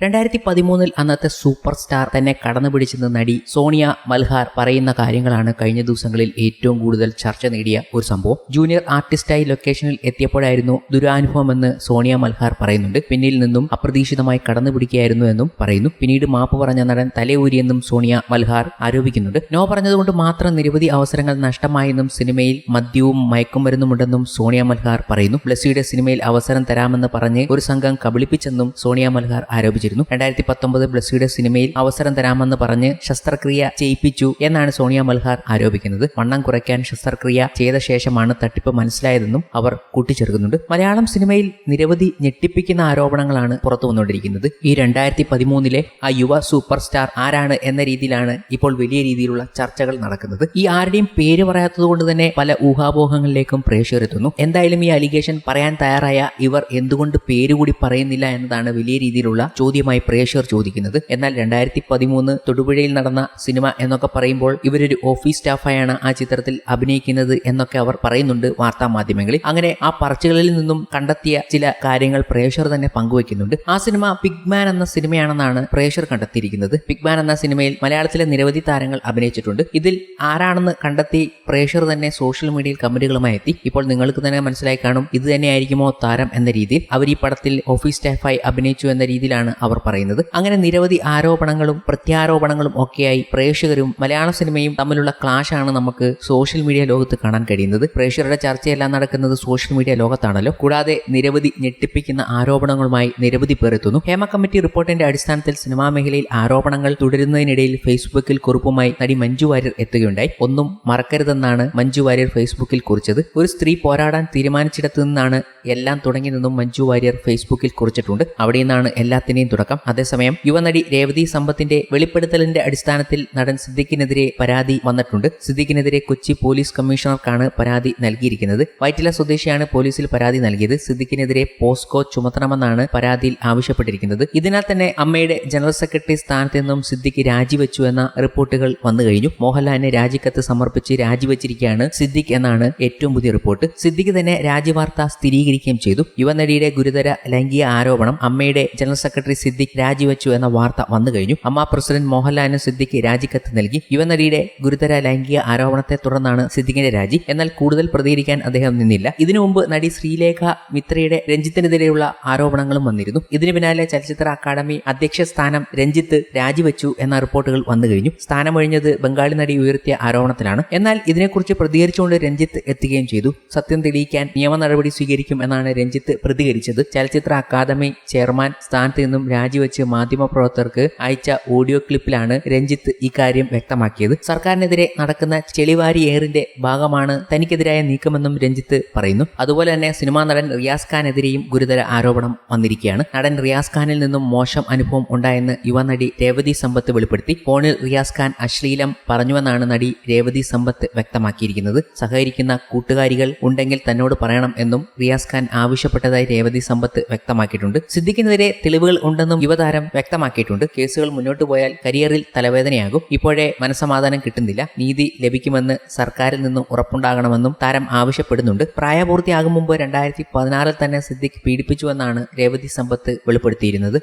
രണ്ടായിരത്തി പതിമൂന്നിൽ അന്നത്തെ സൂപ്പർ സ്റ്റാർ തന്നെ കടന്നു പിടിച്ചെന്ന നടി സോണിയ മൽഹാർ പറയുന്ന കാര്യങ്ങളാണ് കഴിഞ്ഞ ദിവസങ്ങളിൽ ഏറ്റവും കൂടുതൽ ചർച്ച നേടിയ ഒരു സംഭവം. ജൂനിയർ ആർട്ടിസ്റ്റായി ലൊക്കേഷനിൽ എത്തിയപ്പോഴായിരുന്നു ദുരാനുഭവമെന്ന് സോണിയ മൽഹാർ പറയുന്നുണ്ട്. പിന്നിൽ നിന്നും അപ്രതീക്ഷിതമായി കടന്നു പിടിക്കുകയായിരുന്നു എന്നും പറയുന്നു. പിന്നീട് മാപ്പ് പറഞ്ഞ നടൻ തലയൂരിയെന്നും സോണിയ മൽഹാർ ആരോപിക്കുന്നുണ്ട്. നോ പറഞ്ഞതുകൊണ്ട് മാത്രം നിരവധി അവസരങ്ങൾ നഷ്ടമായെന്നും സിനിമയിൽ മദ്യവും മയക്കുമരുന്നുമുണ്ടെന്നും സോണിയ മൽഹാർ പറയുന്നു. ബ്ലസ്സിയുടെ സിനിമയിൽ അവസരം തരാമെന്ന് പറഞ്ഞ് ഒരു സംഘം കബളിപ്പിച്ചെന്നും സോണിയ മൽഹാർ ആരോപിച്ചിരുന്നു രണ്ടായിരത്തി പത്തൊമ്പത് ബ്ലസ്സിയുടെ സിനിമയിൽ അവസരം തരാമെന്ന് പറഞ്ഞ് ശസ്ത്രക്രിയ ചെയ്യിപ്പിച്ചു എന്നാണ് സോണിയ മൽഹാർ ആരോപിക്കുന്നത്. വണ്ണം കുറയ്ക്കാൻ ശസ്ത്രക്രിയ ചെയ്ത ശേഷമാണ് തട്ടിപ്പ് മനസ്സിലായതെന്നും അവർ കൂട്ടിച്ചേർക്കുന്നുണ്ട്. മലയാളം സിനിമയിൽ നിരവധി ഞെട്ടിപ്പിക്കുന്ന ആരോപണങ്ങളാണ് പുറത്തു വന്നുകൊണ്ടിരിക്കുന്നത് ഈ രണ്ടായിരത്തി പതിമൂന്നിലെ ആ യുവ സൂപ്പർ സ്റ്റാർ ആരാണ് എന്ന രീതിയിലാണ് ഇപ്പോൾ വലിയ രീതിയിലുള്ള ചർച്ചകൾ നടക്കുന്നത്. ഈ ആരുടെയും പേര് പറയാത്തത് കൊണ്ട് തന്നെ പല ഊഹാപോഹങ്ങളിലേക്കും പ്രേക്ഷകർ എത്തുന്നു എന്തായാലും ഈ അലിഗേഷൻ പറയാൻ തയ്യാറായ ഇവർ എന്തുകൊണ്ട് പേര് കൂടി പറയുന്നില്ല എന്നതാണ് വലിയ രീതിയിലുള്ള ചോദ്യമായി പ്രേക്ഷകർ ചോദിക്കുന്നത്. എന്നാൽ രണ്ടായിരത്തി പതിമൂന്ന് തൊടുപുഴയിൽ നടന്ന സിനിമ എന്നൊക്കെ പറയുമ്പോൾ ഇവരൊരു ഓഫീസ് സ്റ്റാഫായാണ് ആ ചിത്രത്തിൽ അഭിനയിക്കുന്നത് എന്നൊക്കെ അവർ പറയുന്നുണ്ട് വാർത്താ മാധ്യമങ്ങളിൽ. അങ്ങനെ ആ പറച്ചുകളിൽ നിന്നും കണ്ടെത്തിയ ചില കാര്യങ്ങൾ പ്രേക്ഷകർ തന്നെ പങ്കുവയ്ക്കുന്നുണ്ട്. ആ സിനിമ പിഗ്മാൻ എന്ന സിനിമയാണെന്നാണ് പ്രേക്ഷകർ കണ്ടെത്തിയിരിക്കുന്നത്. പിഗ്മാൻ എന്ന സിനിമയിൽ മലയാളത്തിലെ നിരവധി താരങ്ങൾ അഭിനയിച്ചിട്ടുണ്ട്. ഇതിൽ ആരാണെന്ന് കണ്ടെത്തി പ്രേക്ഷകർ തന്നെ സോഷ്യൽ മീഡിയയിൽ കമന്റുകളുമായി എത്തി. ഇപ്പോൾ നിങ്ങൾക്ക് തന്നെ മനസ്സിലായി കാണും. ഇത് തന്നെയായിരിക്കുമോ താരം എന്ന രീതിയിൽ. അവർ ഈ പടത്തിൽ ഓഫീസ് സ്റ്റാഫായി അഭിനയിച്ചു എന്ന രീതിയിലാണ് അവർ പറയുന്നത്. അങ്ങനെ നിരവധി ആരോപണങ്ങളും പ്രത്യാരോപണങ്ങളും ഒക്കെയായി പ്രേക്ഷകരും മലയാള സിനിമയും തമ്മിലുള്ള ക്ലാഷാണ് നമുക്ക് സോഷ്യൽ മീഡിയ ലോകത്ത് കാണാൻ കഴിയുന്നത്. പ്രേക്ഷകരുടെ ചർച്ചയെല്ലാം നടക്കുന്നത് സോഷ്യൽ മീഡിയ ലോകത്താണല്ലോ. കൂടാതെ നിരവധി ഞെട്ടിപ്പിക്കുന്ന ആരോപണങ്ങളുമായി നിരവധി പേർ എത്തുന്നു. ഹേമ കമ്മിറ്റി റിപ്പോർട്ടിന്റെ അടിസ്ഥാനത്തിൽ സിനിമാ മേഖലയിൽ ആരോപണങ്ങൾ തുടരുന്നതിനിടയിൽ ഫേസ്ബുക്കിൽ കുറിപ്പുമായി നടി മഞ്ജു വാര്യർ എത്തുകയുണ്ടായി. ഒന്നും മറക്കരുതെന്നാണ് മഞ്ജു വാര്യർ ഫേസ്ബുക്കിൽ കുറിച്ചത്. ഒരു സ്ത്രീ പോരാടാൻ തീരുമാനിച്ചിടത്തു നിന്നാണ് എല്ലാം തുടങ്ങിയതെന്നും മഞ്ജു വാര്യർ ഫേസ്ബുക്കിൽ കുറിച്ചിട്ടുണ്ട്. അവിടെ നിന്നാണ് എല്ലാത്തിനെയും തുടക്കം. അതേസമയം യുവനടി രേവതി സമ്പത്തിന്റെ വെളിപ്പെടുത്തലിന്റെ അടിസ്ഥാനത്തിൽ നടൻ സിദ്ദിഖിനെതിരെ പരാതി വന്നിട്ടുണ്ട്. സിദ്ദിഖിനെതിരെ കൊച്ചി പോലീസ് കമ്മീഷണർക്കാണ് പരാതി നൽകിയിരിക്കുന്നത്. വൈറ്റില സ്വദേശിയാണ് പോലീസിൽ പരാതി നൽകിയത്. സിദ്ദിഖിനെതിരെ പോസ്കോ ചുമത്തണമെന്നാണ് പരാതിയിൽ ആവശ്യപ്പെട്ടിരിക്കുന്നത്. ഇതിനാൽ തന്നെ അമ്മയുടെ ജനറൽ സെക്രട്ടറി സ്ഥാനത്ത് നിന്നും സിദ്ദിഖ് രാജിവെച്ചു എന്ന റിപ്പോർട്ടുകൾ വന്നു കഴിഞ്ഞു. മോഹൻലാലിന് രാജിക്കത്ത് സമർപ്പിച്ച് രാജിവെച്ചിരിക്കുകയാണ് സിദ്ദിഖ് എന്നാണ് ഏറ്റവും പുതിയ റിപ്പോർട്ട്. സിദ്ദിഖ് തന്നെ രാജിവാർത്ത സ്ഥിരീകരിക്കുകയും ചെയ്തു. യുവനടിയുടെ ഗുരുതര ലൈംഗിക ആരോപണം അമ്മയുടെ ജനറൽ സെക്രട്ടറി സിദ്ദിഖ് രാജിവെച്ചു എന്ന വാർത്ത വന്നു കഴിഞ്ഞു. അമ്മ പ്രസിഡന്റ് മോഹൻലാലിന് സിദ്ദിഖ് രാജിക്കത്ത് നൽകി. യുവനടിയുടെ ഗുരുതര ലൈംഗിക ആരോപണത്തെ തുടർന്നാണ് സിദ്ദിഖിന്റെ രാജി. എന്നാൽ കൂടുതൽ പ്രതികരിക്കാൻ അദ്ദേഹം നിന്നില്ല. ഇതിനു മുമ്പ് നടി ശ്രീലേഖ മിത്രയുടെ രഞ്ജിത്തിനെതിരെയുള്ള ആരോപണങ്ങളും വന്നിരുന്നു. ഇതിനു പിന്നാലെ ചലച്ചിത്ര അക്കാദമി അധ്യക്ഷ സ്ഥാനം രഞ്ജിത്ത് രാജിവെച്ചു എന്ന റിപ്പോർട്ടുകൾ വന്നു കഴിഞ്ഞു. സ്ഥാനമൊഴിഞ്ഞത് ബംഗാളി നടി ഉയർത്തിയ ആരോപണത്തിലാണ്. എന്നാൽ ഇതിനെക്കുറിച്ച് പ്രതികരിച്ചുകൊണ്ട് രഞ്ജിത്ത് എത്തുകയും ചെയ്തു. സത്യം തെളിയിക്കാൻ നിയമ നടപടി സ്വീകരിക്കും എന്നാണ് രഞ്ജിത്ത് പ്രതികരിച്ചത്. ചലച്ചിത്ര അക്കാദമി ചെയർമാൻ സ്ഥാനത്ത് നിന്നും രാജിവെച്ച് മാധ്യമപ്രവർത്തകർക്ക് അയച്ച ഓഡിയോ ക്ലിപ്പിലാണ് രഞ്ജിത്ത് ഇക്കാര്യം വ്യക്തമാക്കിയത്. സർക്കാരിനെതിരെ നടക്കുന്ന ചെളിവാരി എയറിന്റെ ഭാഗമാണ് തനിക്കെതിരായ നീക്കമെന്നും രഞ്ജിത്ത് പറയുന്നു. അതുപോലെ തന്നെ സിനിമാ നടൻ റിയാസ് ഖാനെതിരെയും ഗുരുതര ആരോപണം വന്നിരിക്കുകയാണ്. നടൻ റിയാസ് ഖാനിൽ നിന്നും മോശം അനുഭവം ഉണ്ടായെന്ന് യുവനടി രേവതി സമ്പത്ത് വെളിപ്പെടുത്തി. ഫോണിൽ റിയാസ് ഖാൻ അശ്ലീലം പറഞ്ഞുവെന്നാണ് നടി രേവതി സമ്പത്ത് വ്യക്തമാക്കിയിരിക്കുന്നത്. സഹകരിക്കുന്ന കൂട്ടുകാരികൾ ഉണ്ടെങ്കിൽ തന്നോട് പറയണം എന്നും റിയാസ് ഖാൻ ആവശ്യപ്പെട്ടതായി രേവതി സമ്പത്ത് വ്യക്തമാക്കിയിട്ടുണ്ട്. സിദ്ദിഖിനെതിരെ തെളിവുകൾ ഉണ്ടെന്നും യുവതാരം വ്യക്തമാക്കിയിട്ടുണ്ട്. കേസുകൾ മുന്നോട്ട് പോയാൽ കരിയറിൽ തലവേദനയാകും. ഇപ്പോഴേ മനസമാധാനം കിട്ടുന്നില്ല. നീതി ലഭിക്കുമെന്ന് സർക്കാരിൽ നിന്നും ഉറപ്പുണ്ടാകണമെന്നും താരം ആവശ്യപ്പെടുന്നുണ്ട്. പ്രായപൂർത്തിയാകും മുമ്പ് രണ്ടായിരത്തി പതിനാറിൽ തന്നെ സിദ്ദിഖ് പീഡിപ്പിച്ചുവെന്നാണ് രേവതി സമ്പത്ത് വെളിപ്പെടുത്തിയിരുന്നത്.